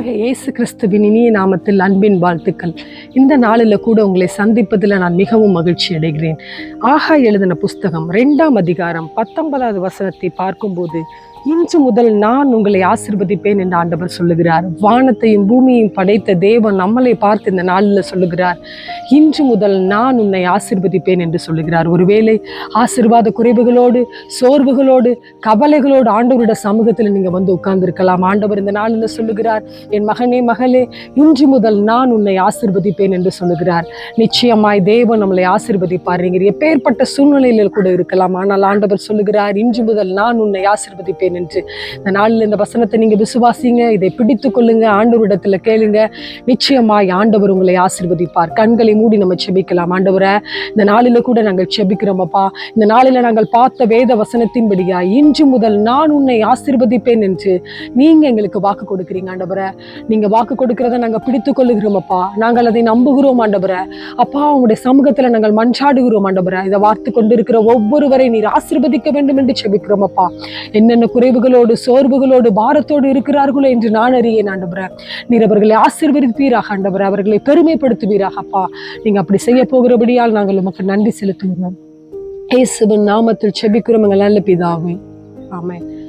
கர்த்தராக இயேசு கிறிஸ்துவின் இனிய நாமத்தில் அன்பின் வாழ்த்துக்கள். இந்த நாளில் கூட உங்களை சந்திப்பதில் நான் மிகவும் மகிழ்ச்சி அடைகிறேன். ஆகா எழுதின புஸ்தகம் ரெண்டாம் அதிகாரம் பத்தொன்பதாவது வசனத்தை பார்க்கும்போது இன்று முதல் நான் உங்களை ஆசிர்வதிப்பேன் என்று ஆண்டவர் சொல்லுகிறார். வானத்தையும் பூமியையும் படைத்த தேவன் நம்மளை பார்த்து இந்த நாளில் சொல்லுகிறார். இன்று முதல் நான் உன்னை ஆசிர்வதிப்பேன் என்று சொல்லுகிறார். ஒருவேளை ஆசிர்வாத குறைவுகளோடு சோர்வுகளோடு கவலைகளோடு ஆண்டவரோட சமூகத்தில் நீங்கள் வந்து உட்கார்ந்துருக்கலாம். ஆண்டவர் இந்த நாளில் சொல்லுகிறார் என் மகனே மகளே இன்று முதல் நான் உன்னை ஆசிர்வதிப்பேன் என்று சொல்லுகிறார். நிச்சயமாய் தேவன் நம்மளை ஆசிர்வதிப்பார். நீங்கள் எப்பேற்பட்ட சூழ்நிலையில் கூட இருக்கலாம். ஆனால் ஆண்டவர் சொல்லுகிறார் இன்று முதல் நான் உன்னை ஆசிர்வதிப்பேன் என்று இந்த நாளில் இந்த வசனத்தை நீங்கள் விசுவாசிங்க இதை பிடித்து கொள்ளுங்க ஆண்டவரிடத்தில் கேளுங்க. நிச்சயமாய் ஆண்டவர் உங்களை ஆசிர்வதிப்பார். கண்களை மூடி நம்ம செபிக்கலாம். ஆண்டவரை இந்த நாளில் கூட நாங்கள் செபிக்கிறோமப்பா இந்த நாளில் நாங்கள் பார்த்த வேத வசனத்தின்படியா இன்று முதல் நான் உன்னை ஆசிர்வதிப்பேன் என்று நீங்க எங்களுக்கு வாக்கு கொடுக்குறீங்க ஆண்டவரை. நீங்க வாக்கு கொடுக்கிறத நாங்கள் பிடித்து கொள்ளுகிறோமப்பா நாங்கள் அதை நம்புகிறோம் ஆண்டவரை. அப்பா உங்களுடைய சமூகத்துல நாங்கள் மன்றாடுகிறோம் ஆண்டவரை. இதை வார்த்து கொண்டிருக்கிற ஒவ்வொருவரை நீர் ஆசிர்வதிக்க வேண்டும் என்று செபிக்கிறோம் அப்பா. என்னென்ன குறைவுகளோடு சோர்வுகளோடு பாரத்தோடு இருக்கிறார்களோ என்று நான் அறியேன் ஆண்டவரை. நீர் அவர்களை ஆசீர்வதிப்பீராக ஆண்டவரை. அவர்களை பெருமைப்படுத்துவீராக அப்பா. நீங்க அப்படி செய்ய போகிறபடியால் நாங்கள் உமக்கு நன்றி செலுத்துகிறோம். ஏசுவன் நாமத்தில் செபிக்கிறோம் எங்கள் நல்ல பிதாவே. ஆமாம்